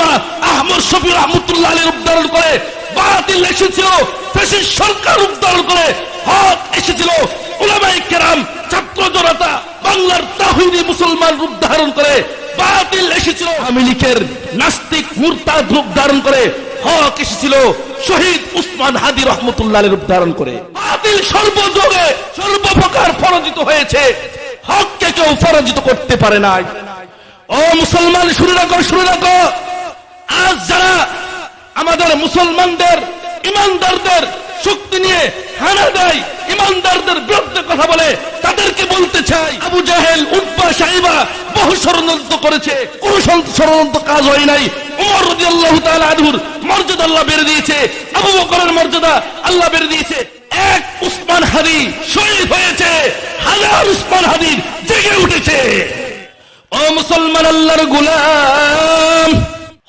আল্লামা আহমদ শফি রহমতুল্লাহ আলী রূপ ধারণ করে বাতিল এসেছিল, ফেসিস সরকার রূপ ধারণ করে হক এসেছিল। উলামাই কেরাম ছাত্র জনতা বাংলার তাহিদি মুসলমান রূপ ধারণ করে বাতিল এসেছিল। আওয়ামী লীগের নাস্তিক মুরতাদ রূপ ধারণ করে হক এসেছিল। শহীদ উসমান হাদি রহমতুল্লাহ রূপ ধারণ করে। বাতিল সর্বযোগে সর্বপ্রকার পরাজিত হয়েছে। হককে কেউ পরাজিত করতে পারে নাই। ও মুসলমান শুরু রাখো শুরু রাখো। আজ যারা আমাদের মুসলমানদের, ইমানদারদের শক্তি নিয়ে হানা দেয়, ইমানদারদের বিরুদ্ধে কথা বলে, তাদেরকে বলতে চাই, আবু জাহেল উদ্বা সাহিবা বহু ষড়যন্ত্র করেছে। কোন ষড়যন্ত্র কাজ হয় নাই। উমর রদি আল্লাহ আনহুর মর্যাদা আল্লাহ বেড়ে দিয়েছে। আবু বকরের মর্যাদা আল্লাহ বেড়ে দিয়েছে। এক উসমান হাদি শহীদ হয়েছে। হাজার উসমান হাদির জেগে উঠেছে। ও মুসলমান আল্লাহর গুলাম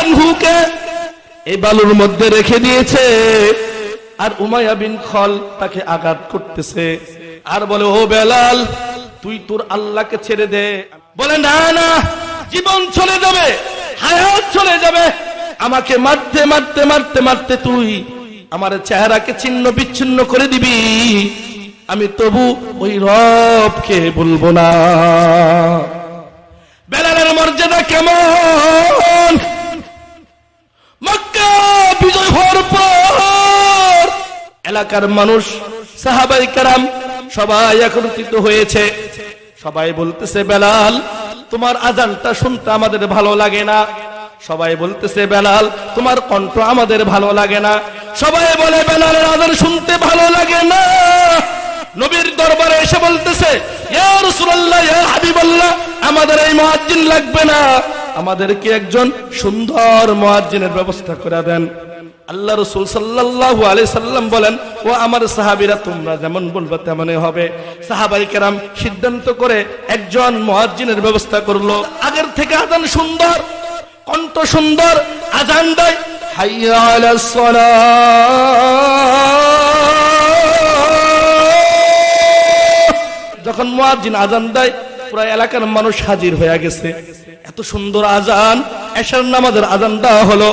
আনহুকে এই বালুর মধ্যে রেখে দিয়েছে। আর উমাইয়া বিন খল তাকে আঘাত করতেছে। আর বলে, ও বেলাল, তুই তোর আল্লাহকে ছেড়ে দে। বলে, না না, জীবন চলে যাবে, হায়াত চলে যাবে। আমাকে মারতে মারতে মারতে মারতে তুই আমার চেহারাকে ছিন্ন বিচ্ছিন্ন করে দিবি। আমি তবু ওই রবকে বলব না। মর্যাদা কেমন? বিজয় হওয়ার পর এলাকার মানুষ, সাহাবাই কারাম সবাই একত্রিত হয়েছে। সবাই বলতেছে, বেলাল, তোমার আজানটা শুনতে আমাদের ভালো লাগে না। সবাই বলতেছে, বেলাল, তোমার কণ্ঠ আমাদের ভালো লাগে না। সবাই বলে, বেলালের আজান শুনতে ভালো লাগে না। নবীর দরবারে এসে বলতেছে আমাদের এই মুয়াজ্জিন লাগবে না। আমাদেরকে একজন সুন্দর মুয়াজ্জিনের ব্যবস্থা করে দেন। আল্লাহ রসুল সাল্লাল্লাহু আলাইহি সাল্লাম বলেন, ও আমার সাহাবীরা, তোমরা যেমন বলবে তেমনই হবে। সাহাবাই কেরাম সিদ্ধান্ত করে একজন মহাজিনের ব্যবস্থা করল। আগের থেকে আজান সুন্দর, কণ্ঠ সুন্দর, আজান দেয়। হাইয়া আলাস যখন মুয়াজ্জিন আজান দেয়, পুরো এলাকার মানুষ হাজির হয়ে গেছে। এত সুন্দর আজান এশার নামাজের আজান দেওয়া হলো,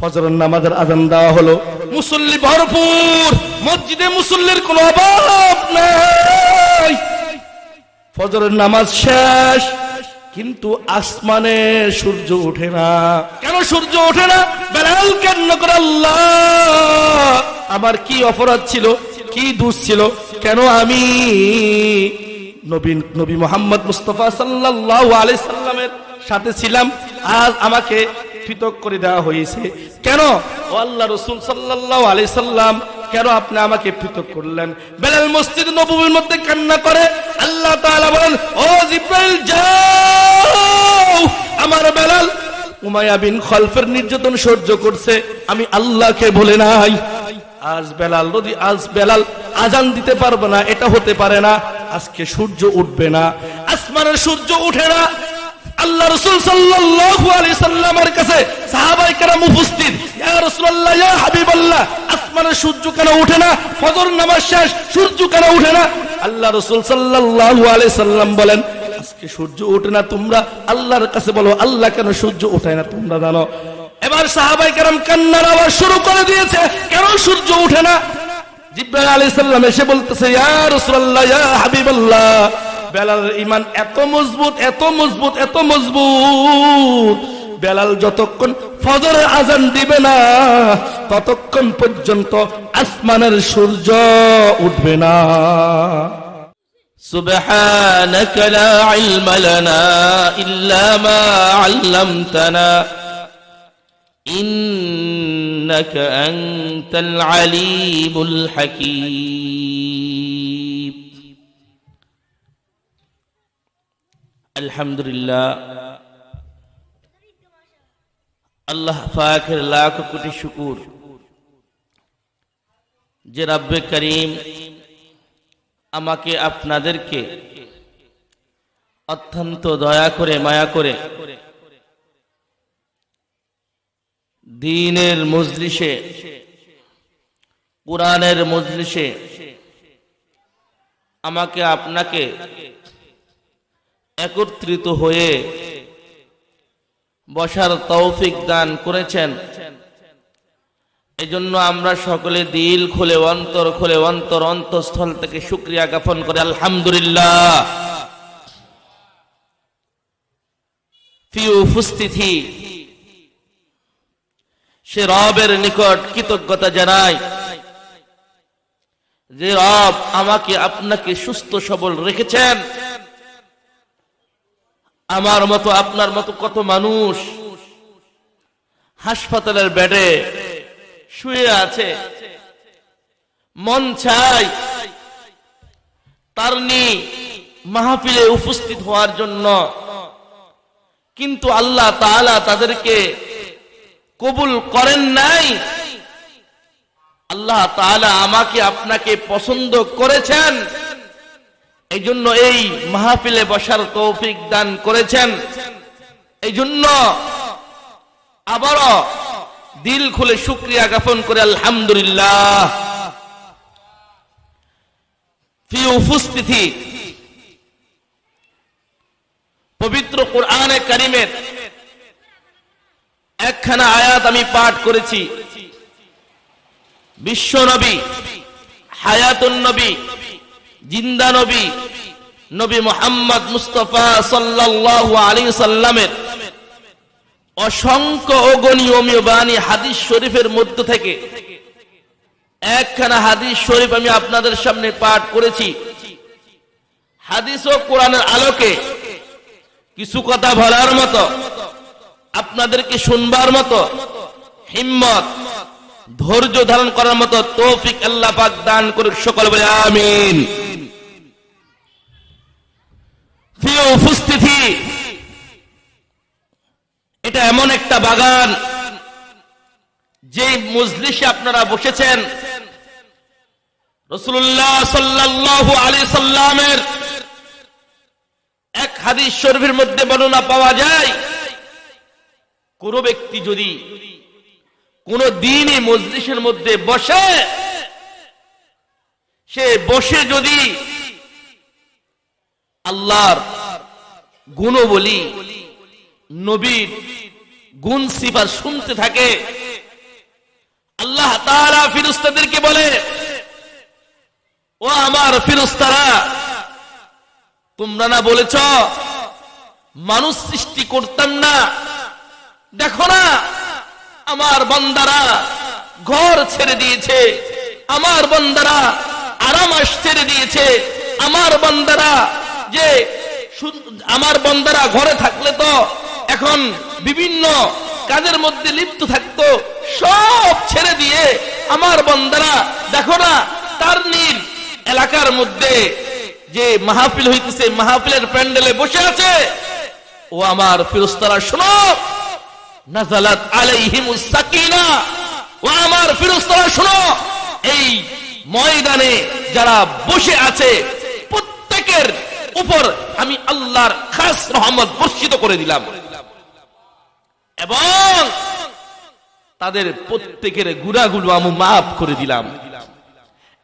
ফজরের নামাজের আজান দেওয়া হলো। মুসল্লি ভরপুর, মসজিদে মুসল্লির কোনো অভাব নাই। ফজরের নামাজ শেষ, কিন্তু আসমানে সূর্য ওঠে না। কেন সূর্য ওঠে না? বেলাল কেন করে আল্লাহ? আমার কি অপরাধ ছিল? কি দোষ ছিল? কেন আমি? নবীন নবী মোহাম্মদ মুস্তফা সাল্লাল্লাহু আলাইহি সাল্লামের সাথে ছিলাম। আজ আমাকে পৃথক করে দেওয়া হয়েছে। কেন? আল্লাহ রসুল সাল্লাল্লাহু আলাইহি সাল্লাম, কেন আপনি আমাকে পৃথক করলেন? বেলাল মসজিদ নববীর মধ্যে কান্না করে আল্লাহ বলেন, ও জিব্রাইল, যাও! আমার বেলাল উমাইয়া বিন খলফের নির্যাতন সহ্য করছে। আমি আল্লাহকে বলে নাই। আজ বেলাল যদি আজ বেলাল আজান দিতে পারবে না, এটা হতে পারে না। আজকে সূর্য উঠবে না। আসমানের সূর্য উঠে না। আল্লাহ রসুল সাল্লাল্লাহু আলাইহি সাল্লামের কাছে সাহাবাই কেরাম উপস্থিত। ইয়া রাসূলুল্লাহ, ইয়া হাবিবাল্লাহ, আসমানের সূর্য কেন ওঠে না? ফজর নামাজ শেষ, সূর্য কেন ওঠে না? আল্লাহ রসুল সাল্লাল্লাহু আলাইহি সাল্লাম বলেন, আজকে সূর্য ওঠে না, তোমরা আল্লাহর কাছে বলো, আল্লাহ কেন সূর্য ওঠে না, তোমরা জানো। এবার সাহাবাই কেরাম কান্নার আওয়াজ শুরু করে দিয়েছে কেন সূর্য ওঠে না জিব্রাইল আলাইহিস সালাম এসে বলতেছে ইয়া রাসূলুল্লাহ ইয়া হাবিবাল্লাহ বেলাল ইমান এত মজবুত এত মজবুত এত মজবুত বেলাল যতক্ষণ ফজরের আজান দিবে না ততক্ষণ পর্যন্ত আসমানের সূর্য উঠবে না سبحانك لا علم لنا إلا ما علمتنا إنك أنت العليم الحكيم الحمد لله আল্লাহ পাকের লাখ কোটি শুকুর যে রাব্বে করিম আমাকে আপনাদেরকে অত্যন্ত দয়া করে মায়া করে দিনের মজলিসে, কোরআনের মজলিসে আমাকে আপনাকে একত্রিত হয়ে বসার তৌফিক দান করেছেন। এজন্য আমরা সকলে দিল খুলে, অন্তর খুলে, অন্তর অন্তঃস্থল থেকে শুক্রিয়া জ্ঞাপন করে। আলহামদুলিল্লাহ। ফি উপস্থিতি সে রবের নিকট কৃতজ্ঞতা জানাই যে রব আমাকে আপনাকে সুস্থ সবল রেখেছেন। আমার মতো আপনার মতো কত মানুষ হাসপাতালের বেডে শুয়ে আছে, মন চাই তার নি মাহফিলে উপস্থিত হওয়ার জন্য। কিন্তু আল্লাহ তাদেরকে কবুল করেন নাই। আল্লাহ তাআলা আমাকে আপনাকে পছন্দ করেছেন। এই জন্য এই মাহফিলে বসার তৌফিক দান করেছেন। এই জন্য আবারও দিল খুলে শুক্রিয়া জ্ঞাপন করে আলহামদুলিল্লাহ। উপস্থিতি পবিত্র কোরআনে কারিমের একখানা আয়াত আমি পাঠ করেছি। বিশ্ব নবী, হায়াতুন নবী, জিন্দা নবী নবী মোহাম্মদ মুস্তফা সাল্লাল্লাহু আলাইহি সাল্লামের অসংখ্য অগণীয় বাণী হাদিস শরীফের মধ্য থেকে একখানা হাদিস শরীফ আমি আপনাদের সামনে পাঠ করেছি। হাদিস ও কোরআনের আলোকে কিছু কথা বলার মতো আপনাদেরকে শুনবার মতো, হিম্মত, ধৈর্য ধারণ করার মতো তৌফিক আল্লাহ পাক দান করুক সকল বলে, আমিন। উপস্থিতি, এটা এমন একটা বাগান, যে মজলিসে আপনারা বসেছেন। রসুল্লাহ সাল্লাল্লাহু আলাইহি সাল্লামের এক হাদিস শরীফের মধ্যে বর্ণনা পাওয়া যায় কোন ব্যক্তি যদি কোন দিনই মজলিসের মধ্যে বসে, সে বসে যদি আল্লাহর গুণ বলি নবীর গুণ সিফাত শুনতে থাকে, আল্লাহ তাআলা ফিরুস্তাদেরকে বলে, ও আমার ফিরুস্তারা তোমরা না বলেছ, মানুষ সৃষ্টি করতাম না দেখো না, আমার বন্দারা ঘর ছেড়ে দিয়েছে, আমার বন্দারা আরামাস ছেড়ে দিয়েছে, আমার বন্দারা যে আমার বন্দারা ঘরে থাকলে তো এখন বিভিন্ন কাজের মধ্যে লিপ্ত থাকতো, সব ছেড়ে দিয়ে আমার বন্দারা, দেখো না, তার নীল এলাকার মধ্যে যে মাহফিল হইতেছে, মাহফিলের প্যান্ডেলে বসে আছে। ও আমার ফিরস্তারা শোনো নাজালাত আলাইহিমুস সাকিনা। আমার ফিরস্তারা শোনো। এই ময়দানে যারা বসে আছে, প্রত্যেকের উপর আমি আল্লাহর খাস রহমত বর্ষিত করে দিলাম। এবং তাদের প্রত্যেকের গুণাগুলো আমি মাফ করে দিলাম।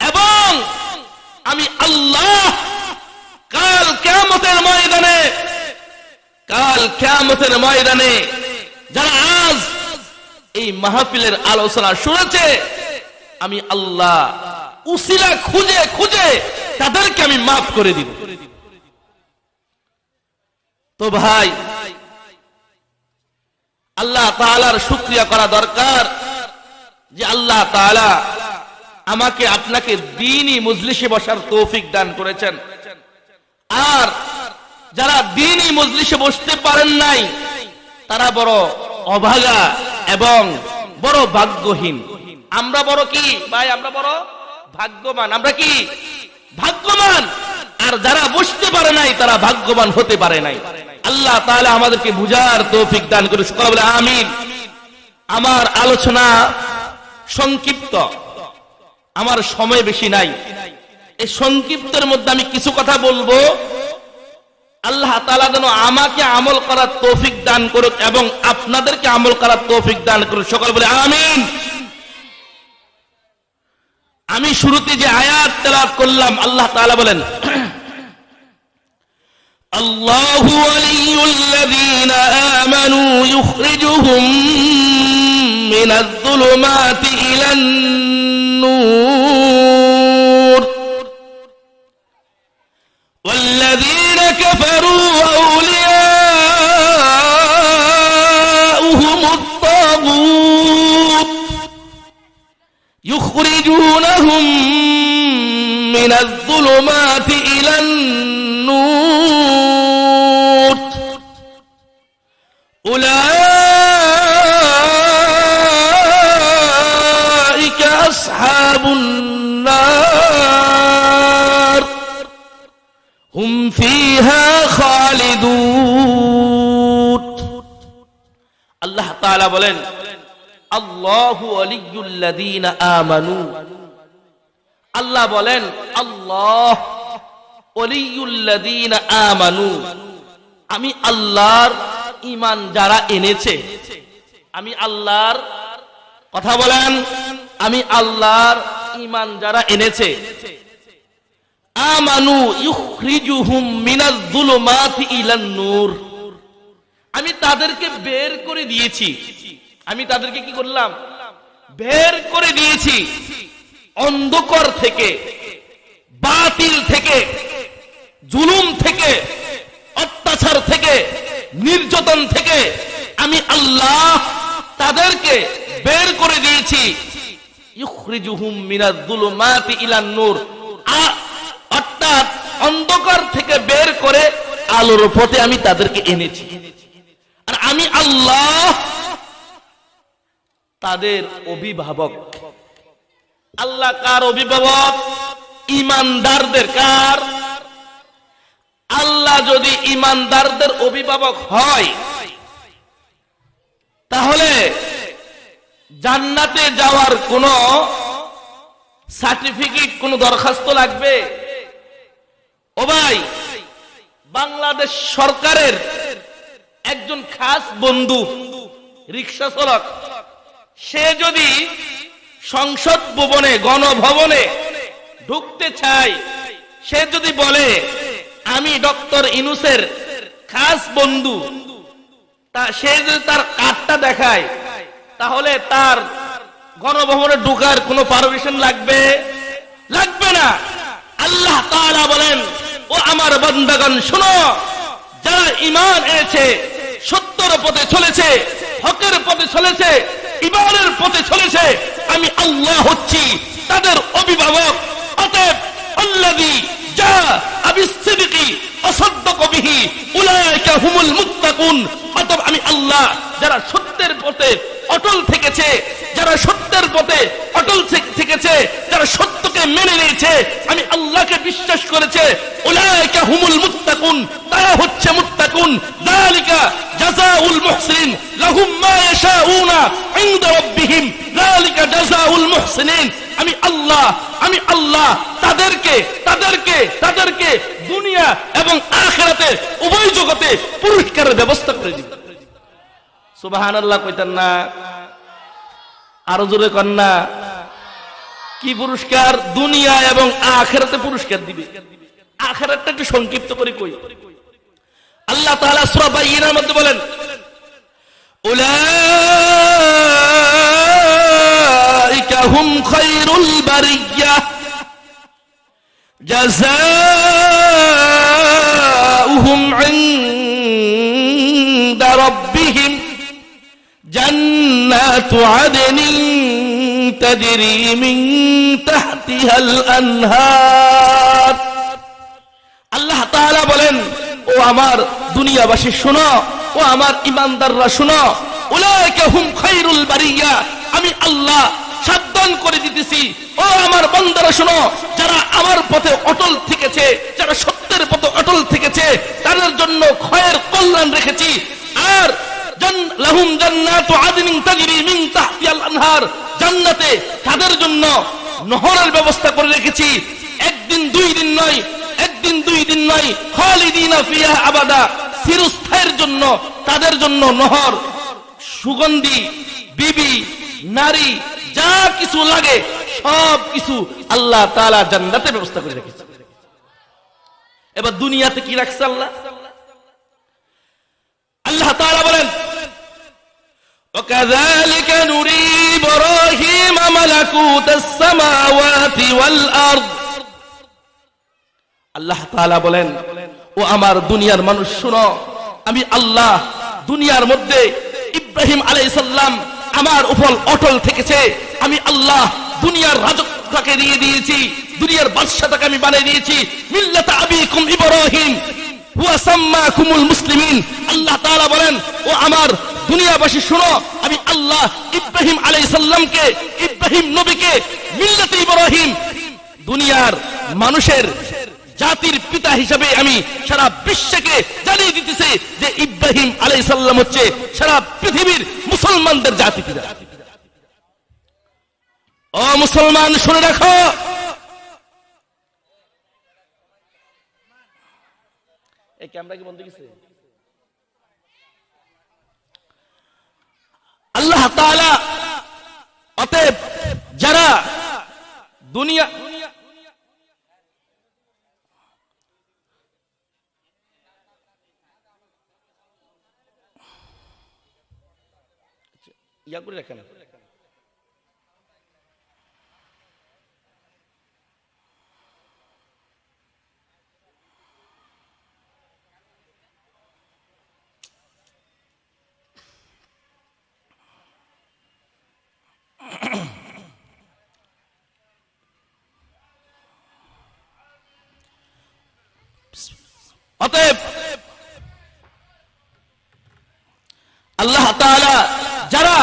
এবং আমি আল্লাহ কাল কেয়ামতের ময়দানে, কাল কেয়ামতের ময়দানে যারা আজ এই মাহফিলের আলোচনা শুনেছে, আমি আল্লাহ উসিলা খুঁজে খুঁজে তাদেরকে আমি মাফ করে দিব। তো ভাই, আল্লাহ তাআলার শুক্রিয়া করা দরকার যে আল্লাহ তাআলা আমাকে আপনাকে দিনই মজলিসে বসার তৌফিক দান করেছেন। আর যারা দিনই মজলিসে বসতে পারেন নাই তারা বড় অভাগা এবং বড় ভাগ্যহীন। আমরা বড় কি? ভাই, আমরা বড় ভাগ্যবান। আমরা কি? ভাগ্যবান। আর যারা বসতে পারে নাই, তারা ভাগ্যবান হতে পারে নাই। আল্লাহ তাআলা আমাদেরকে বুঝার তৌফিক দান করে সকল বলে, আমিন। আমার আলোচনা সংক্ষিপ্ত। আমার সময় বেশি নাই। এই সংক্ষিপ্তের মধ্যে আমি কিছু কথা বলব। আল্লাহ তালা যেন আমাকে আমল করার তৌফিক দান করুক এবং আপনাদেরকে আমল করার তৌফিক দান করুক। সকল বলে, আমিন। আমি শুরুতে যে আয়াত তেলাপ করলাম, আল্লাহ তালা বলেন, আল্লাহু আমানু ইউখরিজুহুম মিনাজ-যুলুমাতি كفروا أولياؤهم الطاغوت يخرجونهم من الظلمات إلى النور. أولئك أصحاب النار. আল্লাহ বলেন আমানু। আল্লাহ বলেন আমানু। আমি আল্লাহর ইমান যারা এনেছে, আমি আল্লাহর কথা বলেন, আমি আল্লাহর ঈমান যারা এনেছে, আমানু ইউখরিজুহুম মিনাজ যুলুমাতি ইলান নূর আমি তাদেরকে বের করে দিয়েছি। আমি তাদেরকে কি করলাম? বের করে দিয়েছি। অন্ধকার থেকে, বাতিল থেকে, জুলুম থেকে, অত্যাচার থেকে, নির্যাতন থেকে আমি আল্লাহ তাদেরকে বের করে দিয়েছি। অর্থাৎ অন্ধকার থেকে বের করে আলোর পথে আমি তাদেরকে এনেছি। আমি আল্লাহ তাদের অভিভাবক। আল্লাহ কার অভিভাবক? ইমানদারদের কার? আল্লাহ যদি ইমানদারদের অভিভাবক হয়, তাহলে জান্নাতে যাওয়ার কোন সার্টিফিকেট, কোন দরখাস্ত লাগবে? ও ভাই, বাংলাদেশ সরকারের একজন খাস বন্ধু, রিক্সা চালক, সে যদি সংসদ ভবনে, গণভবনে ঢুকতে চায়, সে যদি বলে, আমি ডক্টর ইনুসের খাস বন্ধু তা সে যদি তার কার্ডটা দেখায়, তাহলে তার গণভবনে ঢুকার কোনো পারমিশন লাগবে? লাগবে না। আল্লাহ তাআলা বলেন, ও আমার বন্দাগণ শোনো, যারা ইমান এনেছে সত্যর পথে চলেছে, হকের পথে চলেছে, ইমানের পথে চলেছে। আমি আল্লাহ হচ্ছি, তাদের অভিভাবক। অতএব আল্লাহি যা আবিসসিদকি অসাদ্দাক বিহি উলাইকা হুমুল মুত্তাকুন। অতএব আমি আল্লাহ, যারা সত্যের পথে অটল থেকেছে, যারা সত্যের পথে অটল থেকেছে, যারা সত্যকে মেনে নিয়েছে, আমি আল্লাহকে বিশ্বাস করেছে, উলাইকা হুমুল মুত্তাকুন, তারা হচ্ছে মুত্তাকুন, যালিকা জাযাউল মুহসিন লাহুম মা ইনদা রাব্বিহিম, যালিকা জাযাউল মুহসিনিন, আমি আল্লাহ আমি আল্লাহ, তাদেরকে তাদেরকে তাদেরকে দুনিয়া এবং আখিরাতে উভয় জগতে পুরস্কারের ব্যবস্থা করে দিব। সুবাহান কইতেন না। আরও জোরে কন না। কি পুরস্কার? দুনিয়া এবং আখেরাতে পুরস্কার দিবে। আখেরাতটা একটু সংক্ষিপ্ত করে কই। আল্লাহ তাআলা সূরা বাইয়িনার মধ্যে বলেন, উলাইকা হুম খায়রুল বারিয়া, জাযাউহুম ইন جنات عدن تجري من تحتها الأنهار আল্লাহ তাআলা বলেন ও আমার দুনিয়াবাসী শোনো ও আমার ইমানদাররা শোনো উলাইকা হুম খায়রুল বারিয়া আমি আল্লাহ সাবধান করে দিতেছি ও আমার বান্দারা শোনো যারা আমার পথে অটল থেকেছে যারা সত্যের পথে অটল থেকেছে তাদের জন্য ক্ষয়ের কল্যাণ রেখেছি আর জান- লাহুম জান্নাতু আদনিন তাজরি মিন আনহার। জান্নাতে তাদের জন্য নহরের ব্যবস্থা করে রেখেছি। একদিন দুই দিন নয়, একদিন দুই দিন নয়, খালিদিনা আবাদা। চিরস্থায়ের জন্য, তাদের জন্য নহর, সুগন্ধি, বিবি, নারী, যা কিছু লাগে, সব কিছু আল্লাহ তাআলা জান্নাতে ব্যবস্থা করে রেখেছে। এবার দুনিয়াতে কি রাখছে আল্লাহ? আল্লাহ তাআলা বলেন وكذلك نري إبراهيم ملكوت السماوات والأرض আল্লাহ তাআলা বলেন ও আমার দুনিয়ার মানুষ শুনো আমি আল্লাহ দুনিয়ার মধ্যে ইব্রাহিম আলাইহিস সালাম আমার উপর অটল থেকেছে আমি আল্লাহ দুনিয়ার রাজত্বকে দিয়ে দিয়েছি দুনিয়ার বাদশাটাকে আমি বানিয়ে দিয়েছি মিল্লাতা আবিকুম ইব্রাহিম মানুষের জাতির পিতা হিসাবে আমি সারা বিশ্বকে জানিয়ে দিতেছি যে ইব্রাহিম আলাই সাল্লাম হচ্ছে সারা পৃথিবীর মুসলমানদের জাতি পিতা। ও মুসলমান, শুনে রাখো এই ক্যামেরা কি বন্ধ গেছে? আল্লাহ তাআলা অতএব যারা দুনিয়া ইয়া করে রাখেন। অতএব আল্লাহ যারা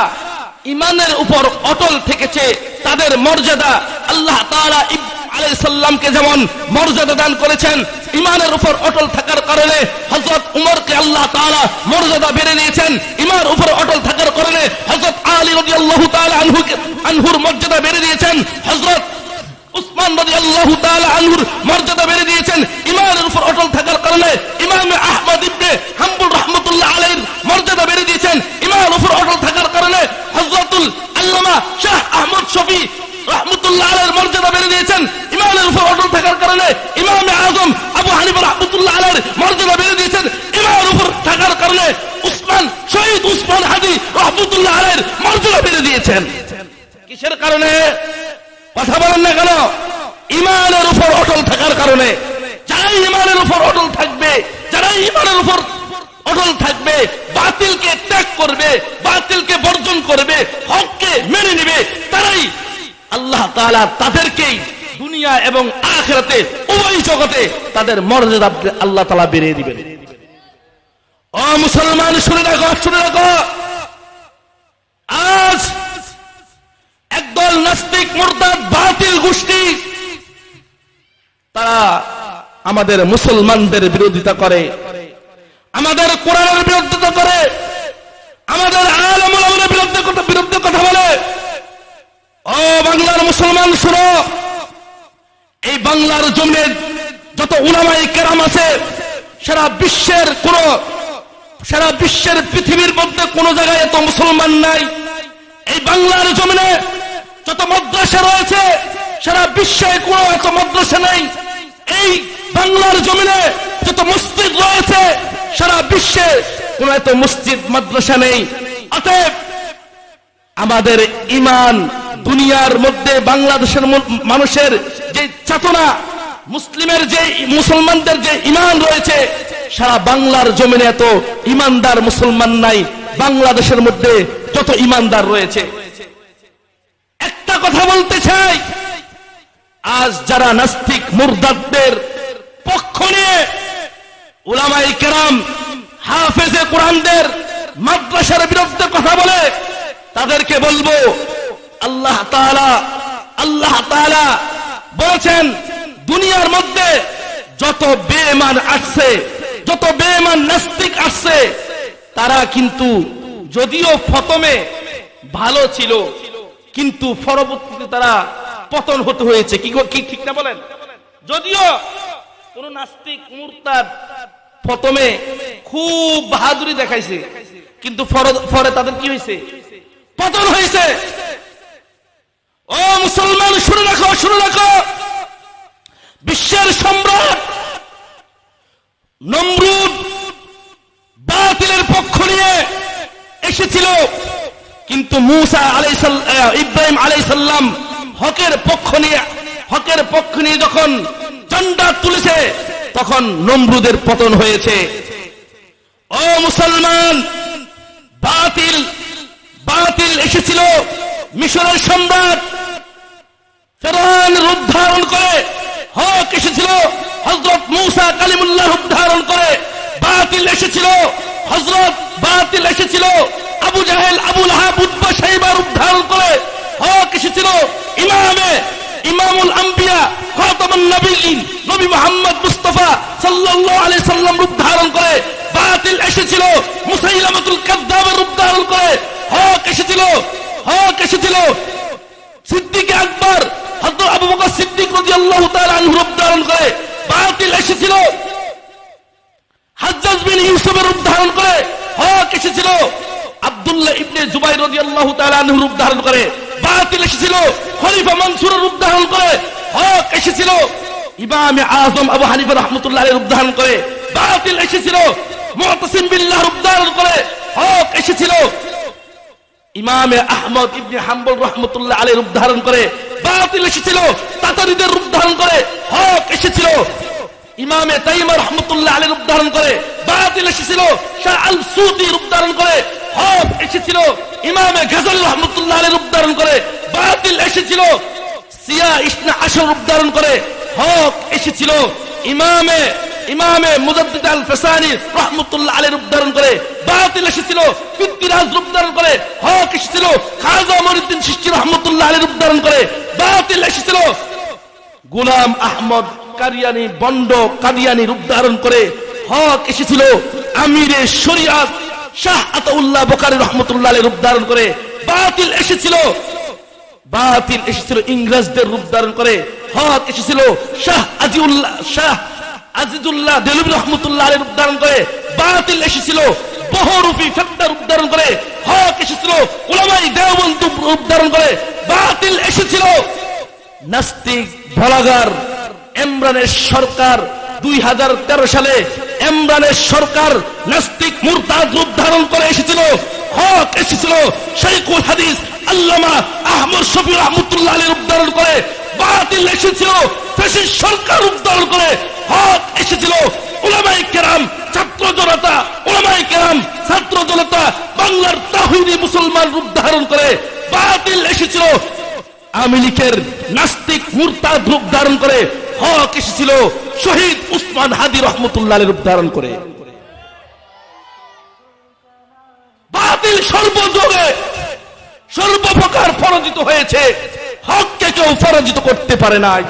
ইমানের উপর অটল থেকেছে, তাদের মর্যাদা আল্লাহ তাআলা আলাইহিস সাল্লামকে যেমন মর্যাদা দান করেছেন ইমানের উপর অটল থাকার কারণে হযরত উমরকে আল্লাহ তাআলা মর্যাদা বেড়ে নিয়েছেন। ইমানের উপর অটল থাকার কারণে হযরত আলী তাআলা আনহুকে আনহুর মর্যাদা বেড়ে দিয়েছেন উসমান রাদিয়াল্লাহু তাআলা আনহুর মর্যাদা বেড়ে দিয়েছেন। ইমানের উপর অটল থাকার কারণে ইমাম আহমদ ইবনে হাম্বুল রাহমাতুল্লাহ আলাইহির মর্যাদা বেড়ে দিয়েছেন। ইমানের উপর অটল থাকার কারণে হযরতুল আল্লামা শাহ আহমদ শফি রাহমাতুল্লাহ আলাইহির মর্যাদা বেড়ে দিয়েছেন। ইমানের উপর অটল থাকার কারণে ইমাম আজম আবু হানিফা রাহমাতুল্লাহ আলাইহির মর্যাদা বেড়ে দিয়েছেন। ইমানের উপর থাকার কারণে উসমান, শহীদ উসমান হাদি রাহমাতুল্লাহ আলাইহির মর্যাদা বেড়ে দিয়েছেন। কিসের কারণে? কথা বলেন না কেন? ইমানের উপর অটল থাকার কারণে যারাই ইমানের উপর অটল থাকবে, যারাই ইমানের উপর অটল থাকবে, বাতিলকে ত্যাগ করবে, বাতিলকে বর্জন করবে, হককে মেনে নেবে, তারাই আল্লাহ তাআলা তাদেরকেই দুনিয়া এবং আখেরাতে, উভয় জগতে তাদের মর্যাদা আল্লাহ তাআলা বেরিয়ে দিবেন। ও মুসলমান, শুনে রাখো শুনে রাখো। আজ একদল নাস্তিক, মুরতাদ, বাতিল গোষ্ঠী, তারা আমাদের মুসলমানদের বিরোধিতা করে, আমাদের কোরআনের বিরোধিতা করে, আমাদের আলমের বিরুদ্ধে বিরুদ্ধে কথা বলে। ও বাংলার মুসলমান শুনো, এই বাংলার জমিনে যত উলামাই কেরাম আছে, সারা বিশ্বের কোন, সারা বিশ্বের পৃথিবীর মধ্যে কোন জায়গায় এত মুসলমান নাই। এই বাংলার জমিনে যত মাদ্রাসা রয়েছে, সারা বিশ্বে কোন এত মাদ্রাসা নেই। এই বাংলার জমিনে যত মসজিদ রয়েছে, সারা বিশ্বে কোন এত মসজিদ, মাদ্রাসা নেই। অতএব আমাদের ইমান দুনিয়ার মধ্যে বাংলাদেশের মানুষের যে চেতনা, মুসলিমের যে, মুসলমানদের যে ইমান রয়েছে, সারা বাংলার জমিনে এত ইমানদার মুসলমান নাই। বাংলাদেশের মধ্যে যত ইমানদার রয়েছে। কথা বলতে চাই। আজ যারা নাস্তিক মুরদাদদের পক্ষ নিয়ে উলামাই কেরাম, হাফেজে কোরআনদের মাদ্রাসার বিরুদ্ধে কথা বলে, তাদেরকে বলব, আল্লাহ তাআলা আল্লাহ তাআলা বলেছেন, দুনিয়ার মধ্যে যত বেমান আসছে, যত বেমান নাস্তিক আসছে, তারা কিন্তু যদিও প্রথমে ভালো ছিল কিন্তু পরবর্তীতে তারা পতন হতে হয়েছে। কি ঠিক না বলেন? যদিও কোন নাস্তিক মুরতাদ প্রথমে খুব বাহাদুরি দেখাইছে, কিন্তু পরে তাদের কি হয়েছে? পতন হয়েছে। ও মুসলমান, শুনে রাখো শুনে রাখো। বিশ্বের সম্রাট নমরুদ বাতিলের পক্ষ নিয়ে এসেছিল। কিন্তু মুসা আলাই ইব্রাহিম আলাই সাল্লাম হকের পক্ষ নিয়ে, হকের পক্ষ নিয়ে যখন ঝন্ডা তুলেছে, তখন নমরুদের পতন হয়েছে। ও মুসলমান, বাতিল বাতিল এসেছিল মিশরের সম্রাট। ফেরান রূপ করে হক এসেছিল হজরত মৌসা কালিমুল্লাহ রূপ ধারণ করে বাতিল এসেছিল হজরত বাতিল এসেছিল। আবু জাহেল আবুল হাব উদ্বা সাহিবা করে হক এসেছিল ইমামে, ইমামুল আম্বিয়া, খাতামুন নবী মুহাম্মদ মুস্তাফা সাল্লাল্লাহু আলাইহি সাল্লাম রূপ ধারণ করে, বাতিল এসেছিল, মুসাইলামাতুল রূপ ধারণ করে হক এসেছিল হক এসেছিল সিদ্দিক আকবর, হযরত আবু বকর সিদ্দিক রাদিয়াল্লাহু তাআলা আনহু রূপ ধারণ করে, বাতিল এসেছিল। হাজ্জাজ বিন ইউসুফের রূপ ধারণ করে হক এসেছিল আব্দুল্লাহ ইবনে জুবাইর রাদিয়াল্লাহু তাআলা আনহু রূপ ধারণ করে। বাতিল এসেছিল, খলিফা মনসুরের রূপ ধারণ করে, হক এসেছিল। ইমামে আজম আবু হানিফা রাহমাতুল্লাহ আলাইহি রূপ ধারণ করে, বাতিল এসেছিল। মুতাসিম বিল্লাহ রূপ ধারণ করে, হক এসেছিল। ইমামে আহমদ ইবনে হাম্বল রহমতুল্লাহ আলী রূপ ধারণ করে, বাতিল এসেছিল। তাতারিদের রূপ ধারণ করে, হক এসেছিল। ইমামে তাইমা রহমতুল্লাহ আলী রূপ ধারণ করে, বাতিল এসেছিল, শাহ আল সুদি রূপ ধারণ করে, হক এসেছিল, ইমামে গাজাল রহমতুল্লাহ আলী রূপ ধারণ করে, বাতিল এসেছিল, সিয়া ইসনা আসর রূপ ধারণ করে, হক এসেছিল, ইমামে ইমামে মুজাদ্দিদ আল ফেসানি রহমতুল্লাহ আলী রূপ ধারণ করে, বাতিল এসেছিল, পৃথ্বীরাজ রূপ ধারণ করে, হক এসেছিল, খাজা মরিদ্দিন সৃষ্টি রহমতুল্লাহ আলী রূপ ধারণ করে, বাতিল এসেছিল, গুলাম আহমদ কারিয়ানি বন্ড কাদিয়ানি রূপ ধারণ করে হক এসেছিল আমিরে শরিয়াত শাহ আতাউল্লাহ বকারি রহমতুল্লাহ ধারণ করে। বাতিল এসেছিল। বাতিল এসেছিল ইংরেজদের রূপ ধারণ করে। হক এসেছিল শাহ আজিউল্লাহ, শাহ আজিজুল্লাহ দেলুবি রহমতুল্লাহ রূপ ধারণ করে। বাতিল এসেছিল বহুরূপী ফেত্তা রূপ ধারণ করে। হক এসেছিল ওলামাই দেওবন্ত রূপ ধারণ করে। বাতিল এসেছিল নাস্তিক ভলাগার এমরানের সরকার দুই হাজার তেরো সালে এমরানের সরকার নাস্তিক মুরতাদ রূপ ধারণ করে এসেছিল, হক এসেছিল। শেখুল হাদিস, আল্লামা আহমদ শফি রহমতুল্লাহ আলী রূপ ধারণ করে, বাতিল এসেছিল, ফেসিস সরকার রূপ ধারণ করে, হক এসেছিল। ওলামাই কেরাম, ছাত্র জনতা ওলামাই কেরাম, ছাত্র জনতা বাংলার তাহিদি মুসলমান রূপ ধারণ করে, বাতিল এসেছিল। আওয়ামী নাস্তিক মুরতাদ রূপ ধারণ করে হক এসেছিল শহীদ উসমান হাদি রহমতুল্লাহ রূপ ধারণ করে। বাতিল সর্বযুগে সর্বপ্রকার পরাজিত হয়েছে। হককে কেউ পরাজিত করতে পারে নাই।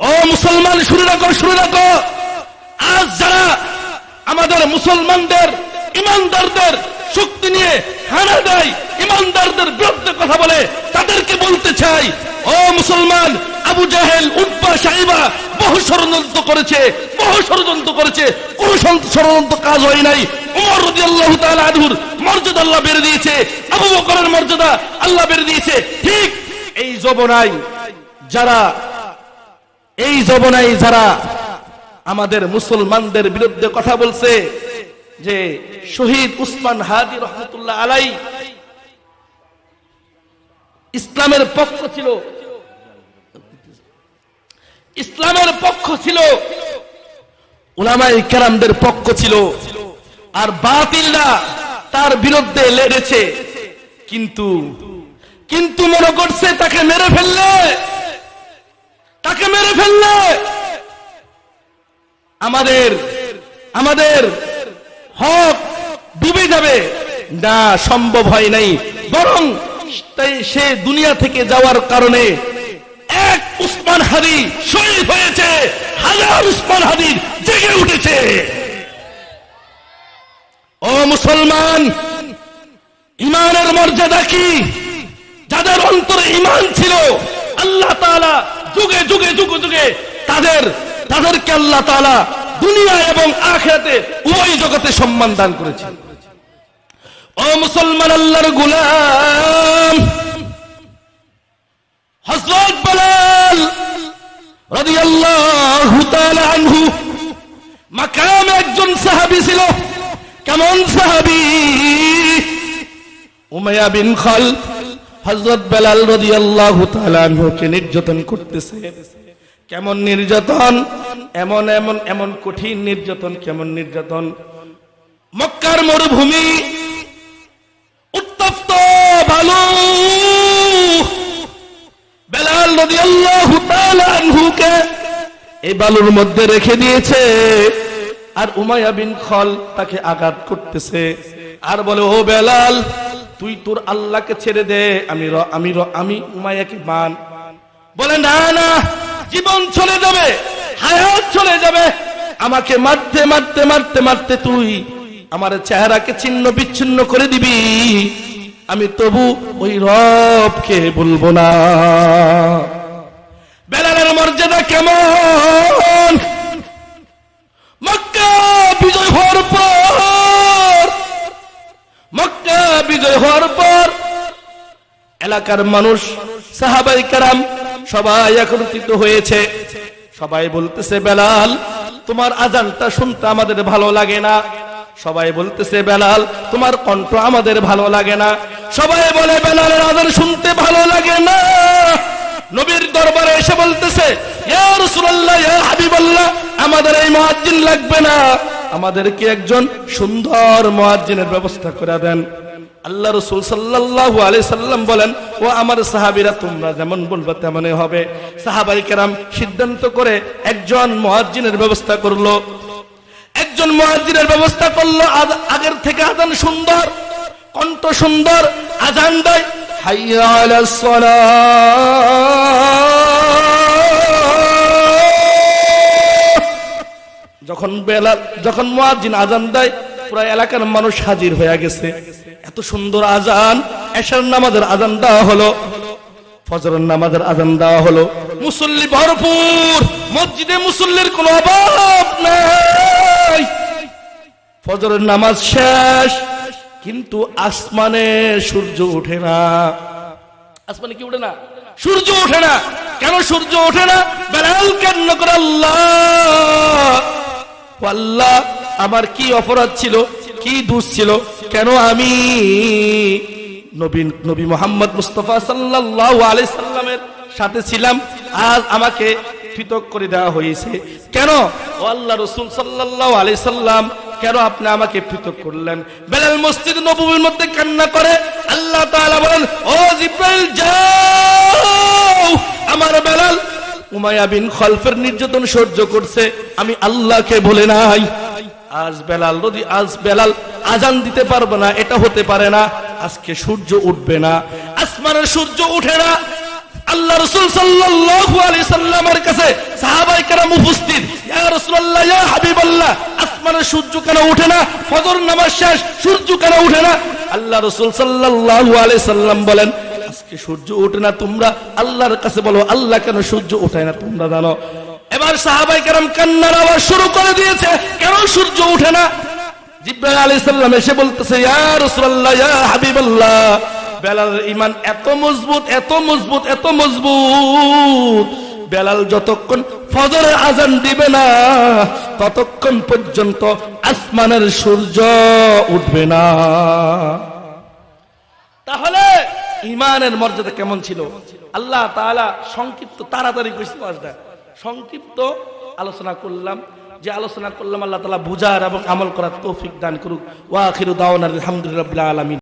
ও মুসলমান, শুনে রাখো শুনে রাখো। আজ যারা আমাদের মুসলমানদের, ইমানদারদের শক্তি নিয়ে হানা দেয়, ইমানদারদের বিরুদ্ধে কথা বলে, তাদেরকে বলতে চাই, ও মুসলমান, আবু জাহেল উদ্বা সাহিবা বহু ষড়যন্ত্র করেছে, বহু ষড়যন্ত্র করেছে, কোন ষড়যন্ত্র কাজ হয় নাই। উমর রদি আল্লাহ আনহুর মর্যাদা আল্লাহ বেড়ে দিয়েছে, আবু বকরের মর্যাদা আল্লাহ বেড়ে দিয়েছে, ঠিক এই জবনাই যারা, এই জবনাই যারা আমাদের মুসলমানদের বিরুদ্ধে কথা বলছে যে শহীদ উসমান হাদি রহমতুল্লাহ আলাই ইসলামের পক্ষ ছিল। ইসলামের পক্ষ ছিল। উলামাই কেরামদের পক্ষ ছিল। আর বাতিলরা তার বিরুদ্ধে লেগেছে কিন্তু কিন্তু মনে করছে তাকে মেরে ফেললে। তাকে মেরে ফেললে। আমাদের আমাদের হক ডুবে যাবে। না, সম্ভব হয় নাই। বরং তাই সে দুনিয়া থেকে যাওয়ার কারণে এক উসমান হাদি শহীদ হয়েছে, হাজার উসমান হাদির জেগে উঠেছে। ও মুসলমান, ইমানের মর্যাদা কি? যাদের অন্তরে ইমান ছিল, আল্লাহ তাআলা যুগে যুগে যুগে যুগে তাদের, তাদেরকে আল্লাহ তাআলা দুনিয়া এবং আখেরাতে উভয় জগতে সম্মান দান করেছে। ও মুসলমান আল্লাহর গুলাম, হযরত বেলাল রাদিয়াল্লাহু তাআলা আনহু মাকামে একজন সাহাবী ছিল। কেমন সাহাবী? উমাইয়া বিন খাল হযরত বেলাল রাদিয়াল্লাহু তাআলা আনহুকে নির্যাতন করতেছে। কেমন নির্যাতন? এমন এমন এমন কঠিন নির্যাতন, কেমন নির্যাতন? মক্কার মরুভূমি উত্তপ্ত বালু বেলাল রাদিয়াল্লাহু তাআলা আনহুকে এই বালুর মধ্যে রেখে দিয়েছে। আর উমাইয়া বিন খল তাকে আঘাত করতেছে। আর বলে, ও বেলাল, তুই তোর আল্লাহকে ছেড়ে দে। আমি র- আমি র- আমি উমাইয়াকে মান। বলে, না না জীবন চলে যাবে, হায়াত চলে যাবে। আমাকে মারতে মারতে মারতে মারতে তুই আমার চেহারাকে ছিন্ন বিচ্ছিন্ন করে দিবি। আমি তবু ওই রবকে বলব না। বেলালের মর্যাদা কেমন? মক্কা বিজয় হওয়ার পর, মক্কা বিজয় হওয়ার পর, এলাকার মানুষ, সাহাবাই কারাম সবাই একত্রিত হয়েছে। সবাই বলতেছে, বেলাল, তোমার আজানটা শুনতে আমাদের ভালো লাগে না। সবাই বলতেছে, বেলাল, তোমার কণ্ঠ আমাদের ভালো লাগে না। সবাই বলে, বেলালের আজান শুনতে ভালো লাগে না। নবীর দরবারে এসে বলতেছে আমাদের এই মুয়াজ্জিন লাগবে না। আমাদেরকে একজন সুন্দর মুয়াজ্জিনের ব্যবস্থা করে দেন। আল্লাহ রসুল সাল্লাল্লাহু আলাইহি সাল্লাম বলেন, ও আমার সাহাবীরা, তোমরা যেমন বলবে তেমনই হবে। সাহাবাই কেরাম সিদ্ধান্ত করে একজন মুয়াজ্জিনের ব্যবস্থা করল। একজন মুয়াজ্জিনের ব্যবস্থা করল আগের থেকে আজান সুন্দর, কণ্ঠ সুন্দর, আজান দেয়। হাইয়া যখন বেলা, যখন মুয়াজ্জিন আজান দেয়, পুরো এলাকার মানুষ হাজির হয়ে গেছে। এত সুন্দর আজান, এশার নামাজের আজান দেওয়া হলো, ফজরের নামাজের আজান দেওয়া হলো। মুসল্লি ভরপুর, মসজিদে মুসল্লির কোনো অভাব নাই। ফজরের নামাজ শেষ, কিন্তু আসমানে সূর্য ওঠে না। আসমানে কি ওঠে না? সূর্য ওঠে না। কেন সূর্য ওঠে না? বেলাল কেন করে আল্লাহ? আল্লাহ আমার কি অপরাধ ছিল? কি দোষ ছিল? কেন আমি নবী নবী মোহাম্মদ মুস্তফা সাল্লাল্লাহু আলাইহি সাল্লামের সাথে ছিলাম, আজ আমাকে পৃথক করে দেওয়া হয়েছে। কেন? ও আল্লাহ রসুল সাল্লাল্লাহু আলাইহি সাল্লাম, কেন আপনি আমাকে পৃথক করলেন? বেলাল মসজিদ নবীর মধ্যে কান্না করে আল্লাহ তাআলা বলেন, ও জিব্রাইল, যাও! আমার বেলাল উমাইয়া বিন খলফের নির্যাতন সহ্য করছে, আমি আল্লাহকে বলে নাই। আজ বেলাল যদি আজ বেলাল আজান দিতে পারবে না, এটা হতে পারে না। আজকে সূর্য উঠবে না। আসমানের সূর্য উঠে না। আল্লাহ রসুল সাল্লাল্লাহু আলাইহি সাল্লামের কাছে সাহাবাই কেরাম উপস্থিত। ইয়া রাসূলুল্লাহ, ইয়া হাবিবাল্লাহ, আসমানের সূর্য কেন উঠে না? ফজর নামাজ শেষ, সূর্য কেন উঠে না? আল্লাহ রসুল সাল্লাল্লাহু আলাইহি সাল্লাম বলেন, আজকে সূর্য ওঠে না তোমরা? আল্লাহর কাছে বলো, আল্লাহ কেন সূর্য ওঠায় না তোমরা জানো? এবার সাহাবাই কেরাম কান্নার আওয়াজ শুরু করে দিয়েছে। কেন সূর্য উঠে না? জিব্রাইল আলাইহিস সালাম এসে বলতেছে, ইয়া রাসূলুল্লাহ, ইয়া হাবিবাল্লাহ বেলালের ঈমান এত মজবুত এত মজবুত এত মজবুত। বেলাল যতক্ষণ ফজরের আজান দিবে না, ততক্ষণ পর্যন্ত আসমানের সূর্য উঠবে না। তাহলে ইমানের মর্যাদা কেমন ছিল? আল্লাহ তাআলা সংক্ষিপ্ত তাড়াতাড়ি কইছিল আজটা সংক্ষিপ্ত আলোচনা করলাম। যে আলোচনা করলাম আল্লাহ তালা বুঝার এবং আমল করার তৌফিক দান করুক। ওয়া আখিরু দাওয়ানা আলহামদুলিল্লাহ আলামিন।